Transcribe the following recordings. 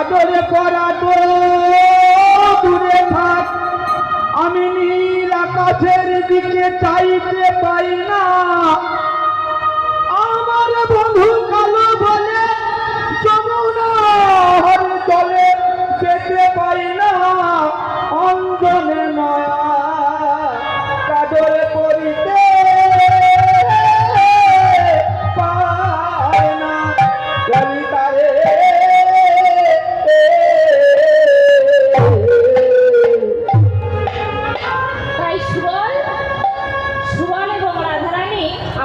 চাদরে পরাতো দূরে থাক। আমি নীল আকাশের দিকে চাইতে পারি না। আমার বন্ধু কালো বলে যমুনার চলে পেতে পারি না। অঞ্জনে মায়া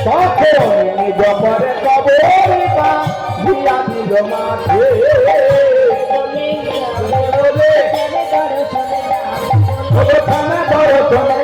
তখন গোপরে কবর ভুলা দিল মাঠে থানা করো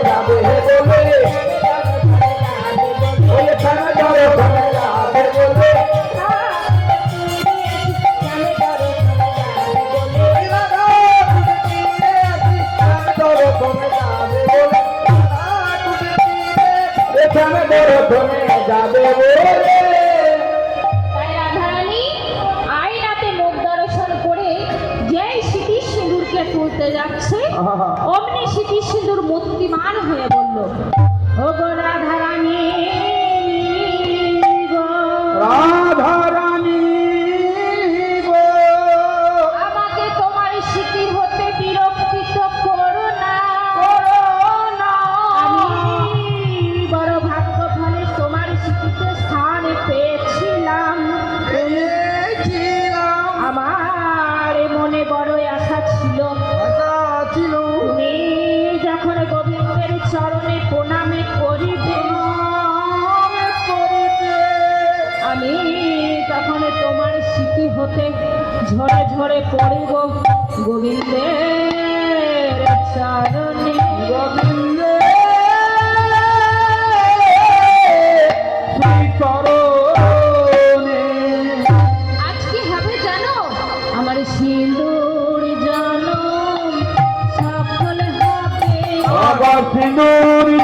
অতি হতে ঝরে ঝরে পড়ে গো গোবিন্দে চারণে। গোবিন্দ আজকে জানো? আমার জানো সকল হবে আমার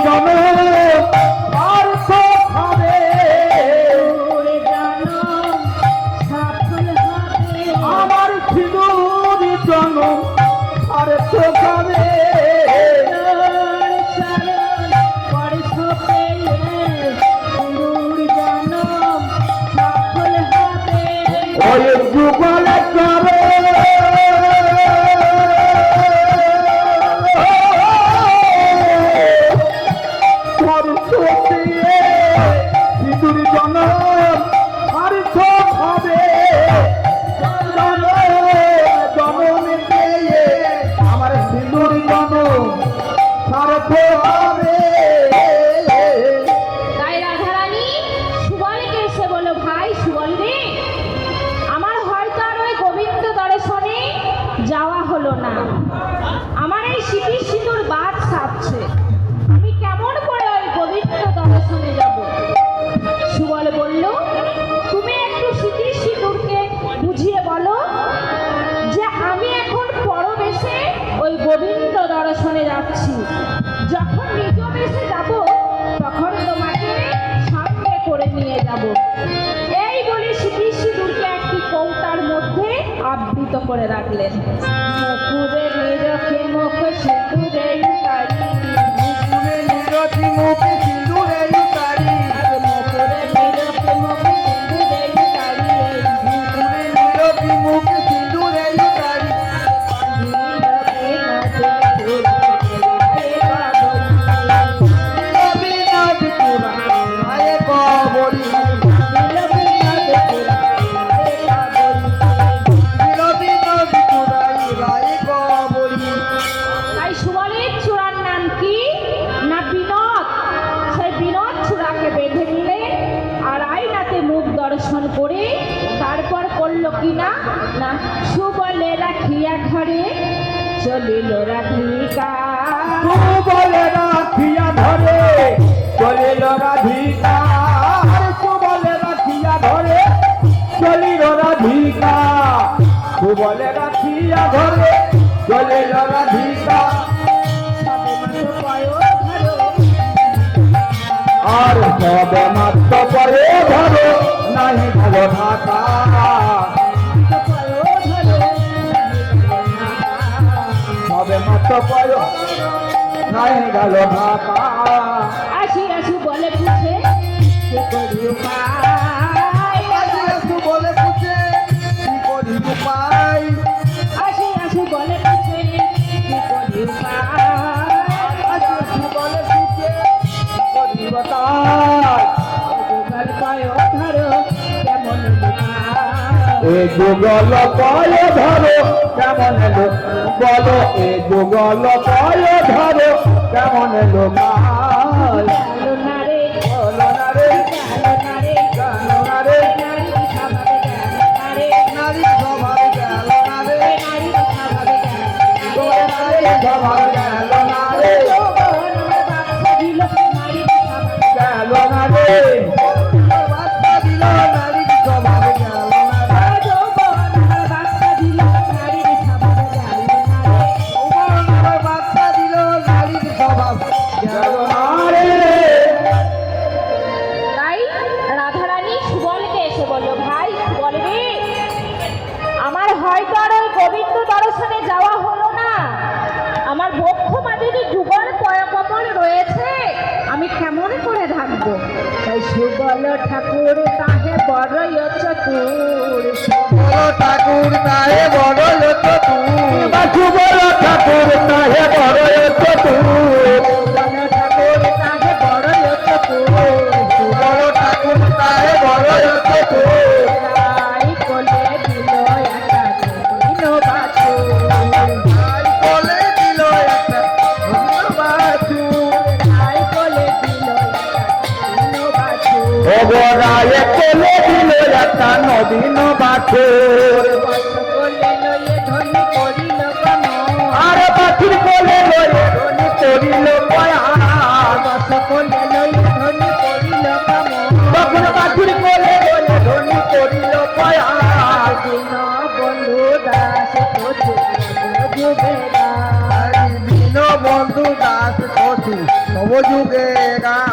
দুঃখ কবে হলো না। আমার এই স্মৃতির por Heracles. না না, সুবলে রাখিয়া ঘরে চলিল রাধিকা। সুবলে রাখিয়া ধরে চলিল রাধিকা। সুবলে রাখিয়া ধরে চলিল রাধিকা। সুবলে রাখিয়া ধরে চলিল রাধিকা। সবে মাত্র গেল ঢাকা। আসি আসি বলে পুছে। কি করি উপায়? একটু বলে পুছে। কি করি উপায়? আসি আসি বলে পুছে। কি করি উপায়? একটু বলে পুছে। কি করি বাতায় যুগল পায় ধরো কেমন এ যুগল কয় ধরো কেমন এলো? বলো এ যুগল কয় ধরো কেমন এলো কাল? সুবল ঠাকুর তাহে বড়ই চতুর। সুবল ঠাকুর তাহে বড় চতুর। সুবল বাছু বলো ঠাকুর তাহে বড় যত বাছুর ও দিল একটা করিল কেন আর বাছুর কোলে লয়ে ধনী করিল তখন বাছুর কোলে লয়ে ধনী করিল বন্ধু দাস বন্ধু দাস নবযুগে দাস